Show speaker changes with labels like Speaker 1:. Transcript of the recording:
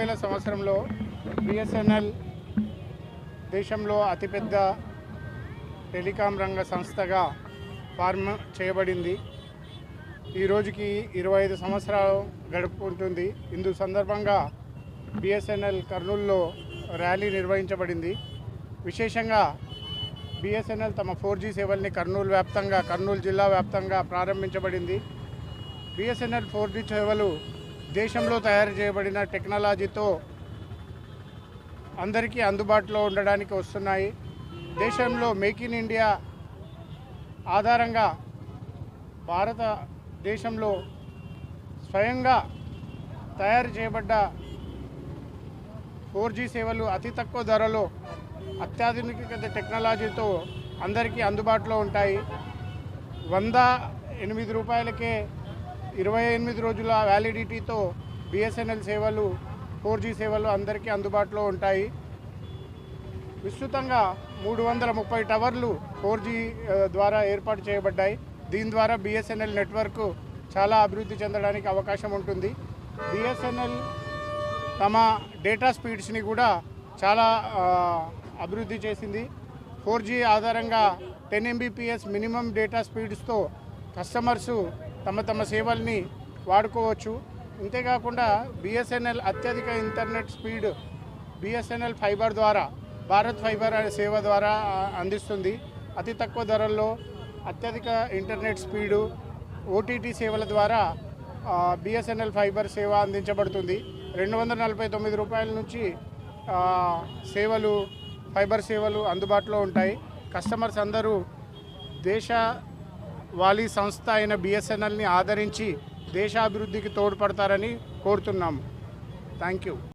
Speaker 1: వేల సంవత్సరంలో బిఎస్ఎన్ఎల్ దేశంలో అతిపెద్ద టెలికాం రంగ సంస్థగా ఫార్మ్ చేయబడింది. ఈ రోజుకి ఇరవై ఐదు సంవత్సరాలు గడుపుకుంటుంది. ఇందు సందర్భంగా బిఎస్ఎన్ఎల్ కర్నూలులో ర్యాలీ నిర్వహించబడింది. విశేషంగా బిఎస్ఎన్ఎల్ తమ ఫోర్ జీ సేవల్ని కర్నూలు వ్యాప్తంగా కర్నూలు జిల్లా వ్యాప్తంగా ప్రారంభించబడింది. బిఎస్ఎన్ఎల్ ఫోర్ జీ సేవలు దేశంలో తయారు చేయబడిన టెక్నాలజీతో అందరికీ అందుబాటులో ఉండడానికి వస్తున్నాయి. దేశంలో మేక్ ఇన్ ఇండియా ఆధారంగా భారతదేశంలో స్వయంగా తయారు చేయబడ్డ ఫోర్ జీ సేవలు అతి తక్కువ ధరలో అత్యాధునిక టెక్నాలజీతో అందరికీ అందుబాటులో ఉంటాయి. వంద ఎనిమిది రూపాయలకే ఇరవై ఎనిమిది రోజుల వ్యాలిడిటీతో బిఎస్ఎన్ఎల్ సేవలు ఫోర్ జీ సేవలు అందరికీ అందుబాటులో ఉంటాయి. విస్తృతంగా మూడు వందల ముప్పై టవర్లు ఫోర్ జీ ద్వారా ఏర్పాటు చేయబడ్డాయి. దీని ద్వారా బిఎస్ఎన్ఎల్ నెట్వర్క్ చాలా అభివృద్ధి చెందడానికి అవకాశం ఉంటుంది. బిఎస్ఎన్ఎల్ తమ డేటా స్పీడ్స్ని కూడా చాలా అభివృద్ధి చేసింది. ఫోర్ జీ ఆధారంగా టెన్ ఎంబీపీఎస్ మినిమం డేటా స్పీడ్స్తో కస్టమర్స్ తమ తమ సేవల్ని వాడుకోవచ్చు. అంతేకాకుండా బిఎస్ఎన్ఎల్ అత్యధిక ఇంటర్నెట్ స్పీడ్ బిఎస్ఎన్ఎల్ ఫైబర్ ద్వారా భారత్ ఫైబర్ అనే సేవ ద్వారా అందిస్తుంది. అతి తక్కువ ధరల్లో అత్యధిక ఇంటర్నెట్ స్పీడు ఓటీటీ సేవల ద్వారా బిఎస్ఎన్ఎల్ ఫైబర్ సేవ అందించబడుతుంది. రెండు వందల నలభై తొమ్మిది రూపాయల నుంచి సేవలు ఫైబర్ సేవలు అందుబాటులో ఉంటాయి. కస్టమర్స్ అందరూ దేశ వాలీ సంస్థ అయిన బిఎస్ఎన్ఎల్ని ఆదరించి దేశాభివృద్ధికి తోడ్పడతారని కోరుతున్నాము. Thank you